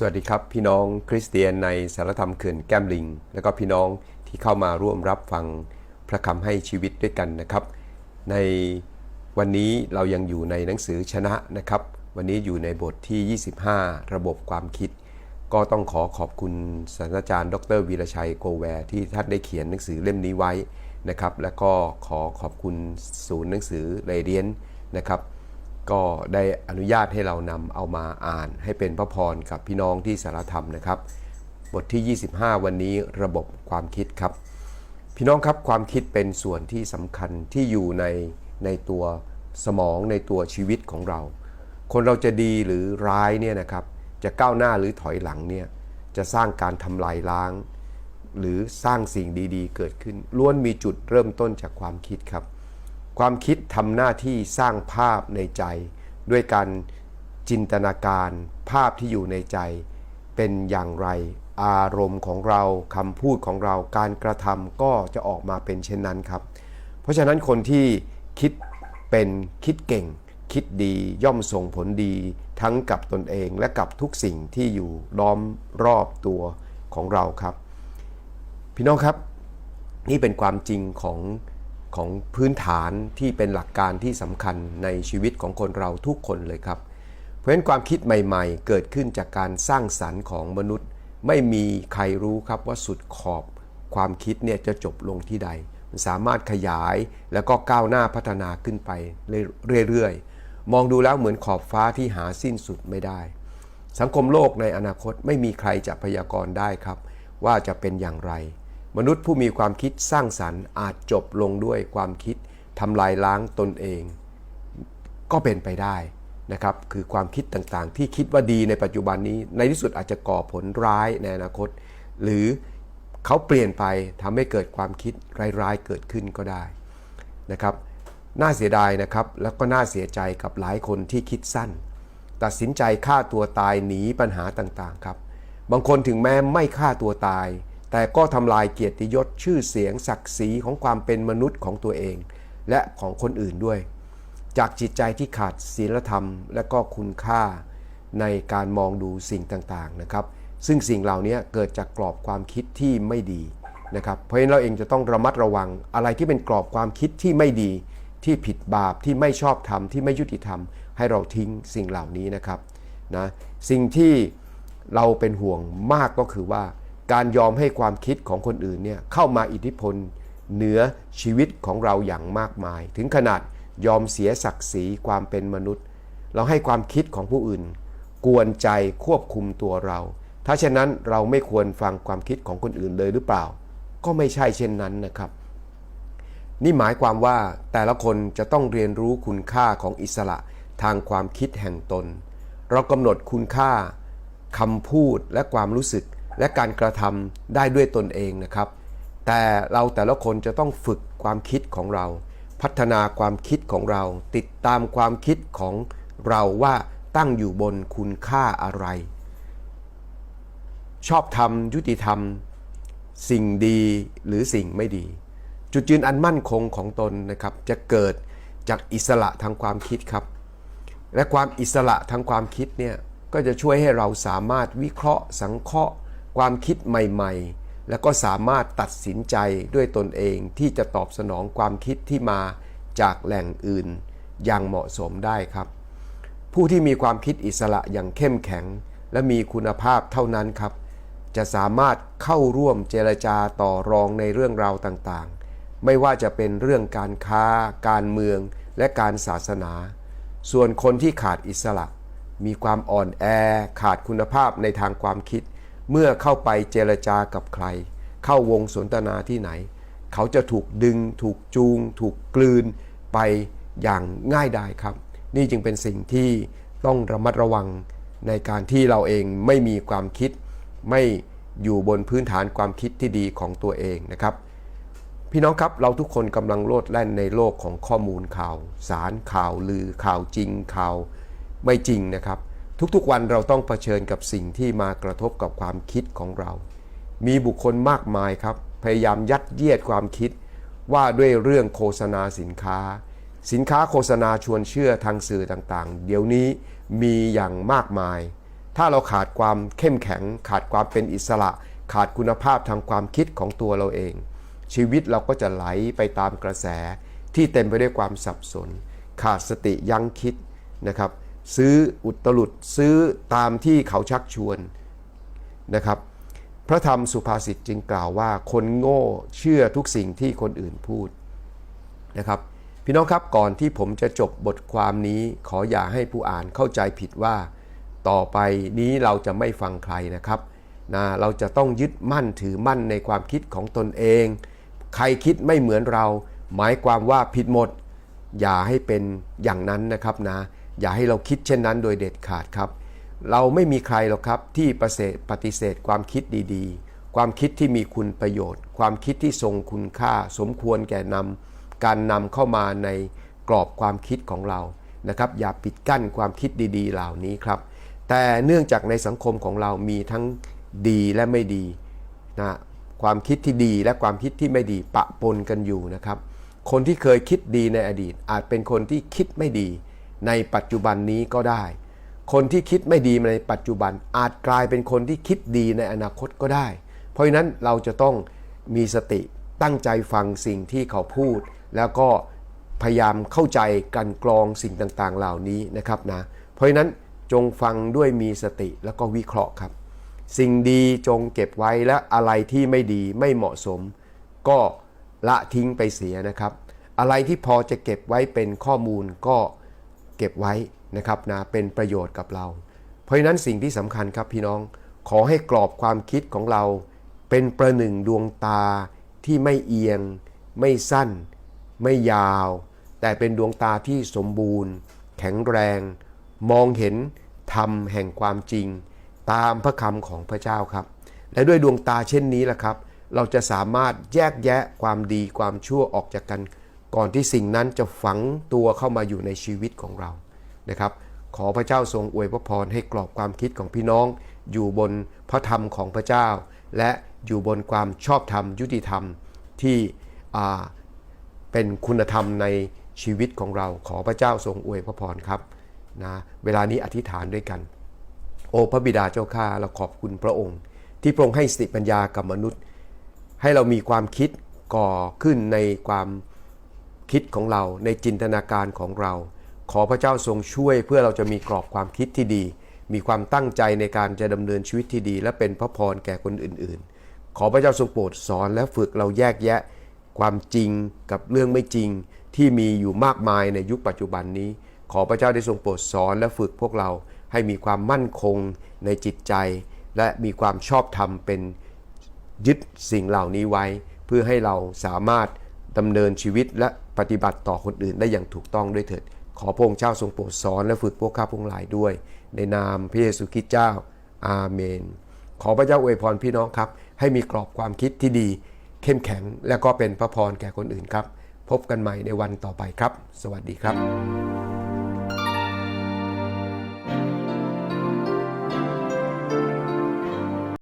สวัสดีครับ พี่น้องคริสเตียนในสารธรรมเขื่อนแก้มลิง และก็พี่น้องที่เข้ามาร่วมรับฟังพระคำให้ชีวิตด้วยกันนะครับ ในวันนี้เรายังอยู่ในหนังสือชนะนะครับ วันนี้อยู่ในบทที่ 25 ระบบความคิด ก็ต้องขอขอบคุณศาสตราจารย์ ดรวีรชัยโกแวร์ที่ท่านได้เขียนหนังสือเล่มนี้ไว้นะครับ และก็ขอขอบคุณศูนย์หนังสือเรเดียนนะครับ ก็ได้อนุญาตให้เรานำเอามาอ่าน ให้เป็นพระพรกับพี่น้องที่สารธรรมนะครับ บทที่ 25 วันนี้ระบบความคิดครับ พี่น้องครับความคิดเป็นส่วนที่สำคัญที่อยู่ในในตัวสมองในตัวชีวิตของเรา คนเราจะดีหรือร้ายเนี่ยนะครับ จะก้าวหน้าหรือถอยหลังเนี่ยจะสร้างการทำลายล้าง หรือสร้างสิ่งดีๆ เกิดขึ้นล้วนมีจุดเริ่มต้นจากความคิดครับ ความคิดทำหน้าที่สร้างภาพในใจ ด้วยการจินตนาการภาพที่อยู่ในใจ เป็นอย่างไร อารมณ์ของเราคำพูดของเราการกระทำก็จะออกมาเป็นเช่นนั้นครับ เพราะฉะนั้นคนที่คิดเป็นคิดเก่ง คิดดีย่อมส่งผลดี ทั้งกับตนเองและกับทุกสิ่งที่อยู่ล้อมรอบตัวของเราครับ พี่น้องครับ นี่เป็นความจริงของ ของพื้นฐานที่เป็นหลักการที่สำคัญในชีวิตของคนเราทุกคนเลยครับ เพราะฉะนั้นความคิดใหม่ๆ เกิดขึ้นจากการสร้างสรรค์ของมนุษย์ ไม่มีใครรู้ครับว่าสุดขอบความคิดเนี่ยจะจบลงที่ใด มันสามารถขยายแล้วก็ก้าวหน้าพัฒนาขึ้นไปเรื่อยๆ มองดูแล้วเหมือนขอบฟ้าที่หาสิ้นสุดไม่ได้ สังคมโลกในอนาคตไม่มีใครจะพยากรณ์ได้ครับ ว่าจะเป็นอย่างไร มนุษย์ผู้มีความคิดสร้างสรรค์อาจจบลงด้วยความคิดทำลายล้างตนเอง ก็เป็นไปได้นะครับคือความคิดต่างๆ ที่คิดว่าดีในปัจจุบันนี้ ในที่สุดอาจจะก่อผลร้ายในอนาคต หรือเขาเปลี่ยนไปทำให้เกิดความคิดร้ายๆเกิดขึ้นก็ได้นะครับน่าเสียดายนะครับแล้วก็น่าเสียใจกับหลายคนที่คิดสั้น ตัดสินใจฆ่าตัวตายหนีปัญหาต่างๆครับ บางคนถึงแม้ไม่ฆ่าตัวตาย แต่ก็ทำลายเกียรติยศชื่อเสียงศักดิ์ศรีของความเป็นมนุษย์ของตัวเอง และของคนอื่นด้วย จากจิตใจที่ขาดศีลธรรม และก็คุณค่าในการมองดูสิ่งต่างๆนะครับ ซึ่งสิ่งเหล่านี้เกิดจากกรอบความคิดที่ไม่ดีนะครับเพราะฉะนั้นเราเองจะต้องระมัดระวังอะไรที่เป็นกรอบความคิดที่ไม่ดี ที่ผิดบาปที่ไม่ชอบธรรมที่ไม่ยุติธรรม ให้เราทิ้งสิ่งเหล่านี้นะครับนะสิ่งที่เราเป็นห่วงมากก็คือว่า การยอมให้ความคิดของคนอื่นเนี่ยเข้ามาอิทธิพลเหนือชีวิตของเราอย่างมากมาย ถึงขนาดยอมเสียศักดิ์ศรีความเป็นมนุษย์ เราให้ความคิดของผู้อื่น กวนใจควบคุมตัวเรา ถ้าเช่นนั้นเราไม่ควรฟังความคิดของคนอื่นเลยหรือเปล่า ก็ไม่ใช่เช่นนั้นนะครับ นี่หมายความว่าแต่ละคนจะต้องเรียนรู้คุณค่าของอิสระทางความคิดแห่งตน เรากำหนดคุณค่าคำพูดและความรู้สึก และการกระทำได้ด้วยตนเองนะครับ แต่เราแต่ละคนจะต้องฝึกความคิดของเรา พัฒนาความคิดของเรา ติดตามความคิดของเราว่าตั้งอยู่บนคุณค่าอะไร ชอบธรรมยุติธรรม สิ่งดีหรือสิ่งไม่ดี จุดยืนอันมั่นคงของตนนะครับ จะเกิดจากอิสระทางความคิดครับ และความอิสระทางความคิดเนี่ยก็จะช่วยให้เราสามารถวิเคราะห์สังเคราะห์ ความคิดใหม่ๆ แล้วก็สามารถตัดสินใจด้วยตนเองที่จะตอบสนองความคิดที่มาจากแหล่งอื่น อย่างเหมาะสมได้ครับ ผู้ที่มีความคิดอิสระอย่างเข้มแข็ง และมีคุณภาพเท่านั้นครับ จะสามารถเข้าร่วมเจรจาต่อรองในเรื่องราวต่างๆ ไม่ว่าจะเป็นเรื่องการค้า การเมือง และการศาสนา ส่วนคนที่ขาดอิสระ มีความอ่อนแอ ขาดคุณภาพในทางความคิด เมื่อเข้าไปเจรจากับใคร เข้าวงสนทนาที่ไหน เขาจะถูกดึง ถูกจูง ถูกกลืนไปอย่างง่ายดายครับ นี่จึงเป็นสิ่งที่ต้องระมัดระวังในการที่เราเองไม่มีความคิด ไม่อยู่บนพื้นฐานความคิดที่ดีของตัวเองนะครับ พี่น้องครับเราทุกคนกำลังโลดแล่นในโลกของข้อมูลข่าว สารข่าวลือข่าวจริงข่าวไม่จริงนะครับ ทุกๆวันเราต้องเผชิญกับสิ่งที่มากระทบกับความคิดของเรา มีบุคคลมากมายครับ พยายามยัดเยียดความคิด ว่าด้วยเรื่องโฆษณาสินค้า สินค้าโฆษณาชวนเชื่อทางสื่อต่างๆ เดี๋ยวนี้มีอย่างมากมาย ถ้าเราขาดความเข้มแข็ง ขาดความเป็นอิสระ ขาดคุณภาพทางความคิดของตัวเราเอง ชีวิตเราก็จะไหลไปตามกระแสที่เต็มไปด้วยความสับสน ขาดสติยั้งคิดนะครับ ซื้ออุตลุดซื้อตามที่เขาชักชวนนะครับ พระธรรมสุภาษิตจึงกล่าวว่าคนโง่เชื่อทุกสิ่งที่คนอื่นพูดนะครับ พี่น้องครับก่อนที่ผมจะจบบทความนี้ขออย่าให้ผู้อ่านเข้าใจผิดว่า ต่อไปนี้เราจะไม่ฟังใครนะครับนะเราจะต้องยึดมั่นถือมั่นในความคิดของตนเอง ใครคิดไม่เหมือนเรา หมายความว่าผิดหมด อย่าให้เป็นอย่างนั้นนะครับนะ อย่าให้เราคิดเช่นนั้นโดยเด็ดขาดครับ เราไม่มีใครหรอกครับที่ปฏิเสธปฏิเสธความคิดดีๆ ความคิดที่มีคุณประโยชน์ ความคิดที่ทรงคุณค่า สมควรแก่นำการนำเข้ามาในกรอบความคิดของเรานะครับอย่าปิดกั้นความคิดดีๆ เหล่านี้ครับ แต่เนื่องจากในสังคมของเรามีทั้งดีและไม่ดีนะความคิดที่ดีและความคิดที่ไม่ดีปะปนกันอยู่นะครับ คนที่เคยคิดดีในอดีต อาจเป็นคนที่คิดไม่ดี ในปัจจุบันนี้ก็ได้ คนที่คิดไม่ดีในปัจจุบันอาจกลายเป็นคนที่คิดดีในอนาคตก็ได้ เพราะฉะนั้นเราจะต้องมีสติตั้งใจฟังสิ่งที่เขาพูด แล้วก็พยายามเข้าใจกันกรองสิ่งต่างๆ เหล่านี้นะครับนะ เพราะฉะนั้นจงฟังด้วยมีสติแล้วก็วิเคราะห์ครับ สิ่งดีจงเก็บไว้และอะไรที่ไม่ดีไม่เหมาะสม ก็ละทิ้งไปเสียนะครับ อะไรที่พอจะเก็บไว้เป็นข้อมูลก็ เก็บไว้นะครับนะเป็นประโยชน์กับเรา เพราะฉะนั้นสิ่งที่สำคัญครับพี่น้องขอให้กรอบความคิดของเรา เป็นประหนึ่งดวงตาที่ไม่เอียง ไม่สั้น ไม่ยาว แต่เป็นดวงตาที่สมบูรณ์ แข็งแรง มองเห็นธรรมแห่งความจริง ตามพระคำของพระเจ้าครับ และด้วยดวงตาเช่นนี้แหละครับ เราจะสามารถแยกแยะความดีความชั่วออกจากกัน ก่อนที่สิ่งนั้นจะฝังตัวเข้ามาอยู่ในชีวิตของเรานะครับ ขอพระเจ้าทรงอวยพระพรให้กรอบความคิดของพี่น้อง อยู่บนพระธรรมของพระเจ้า และอยู่บนความชอบธรรมยุติธรรมที่เป็นคุณธรรมในชีวิตของเรา ขอพระเจ้าทรงอวยพระพรครับนะเวลานี้อธิษฐานด้วยกัน โอ้พระบิดาเจ้าข้าเราขอบคุณพระองค์ ที่พระองค์ให้สติปัญญากับมนุษย์ ให้เรามีความคิดก่อขึ้นในความ คิดของเราในจินตนาการของเรา ขอพระเจ้าทรงช่วยเพื่อเราจะมีกรอบความคิดที่ดี มีความตั้งใจในการจะดำเนินชีวิตที่ดี และเป็นพระพรแก่คนอื่น ๆ ขอพระเจ้าทรงโปรดสอนและฝึกเราแยกแยะ ความจริงกับเรื่องไม่จริงที่มีอยู่มากมายในยุคปัจจุบันนี้ ขอพระเจ้าได้ทรงโปรดสอนและฝึกพวกเราให้มีความมั่นคงในจิตใจ และมีความชอบธรรมเป็นยึดสิ่งเหล่านี้ไว้ เพื่อให้เราสามารถ ดำเนินชีวิตและปฏิบัติต่อคนอื่นได้อย่างถูกต้องด้วยเถิด ขอพระองค์เจ้าทรงโปรดสอนและฝึกพวกข้าพงหลายด้วย ในนามพระเยซูคริสต์เจ้า อาเมน ขอพระเจ้าอวยพรพี่น้องครับ ให้มีกรอบความคิดที่ดี เข้มแข็งและก็เป็นพระพรแก่คนอื่นครับ พบกันใหม่ในวันต่อไปครับ สวัสดีครับ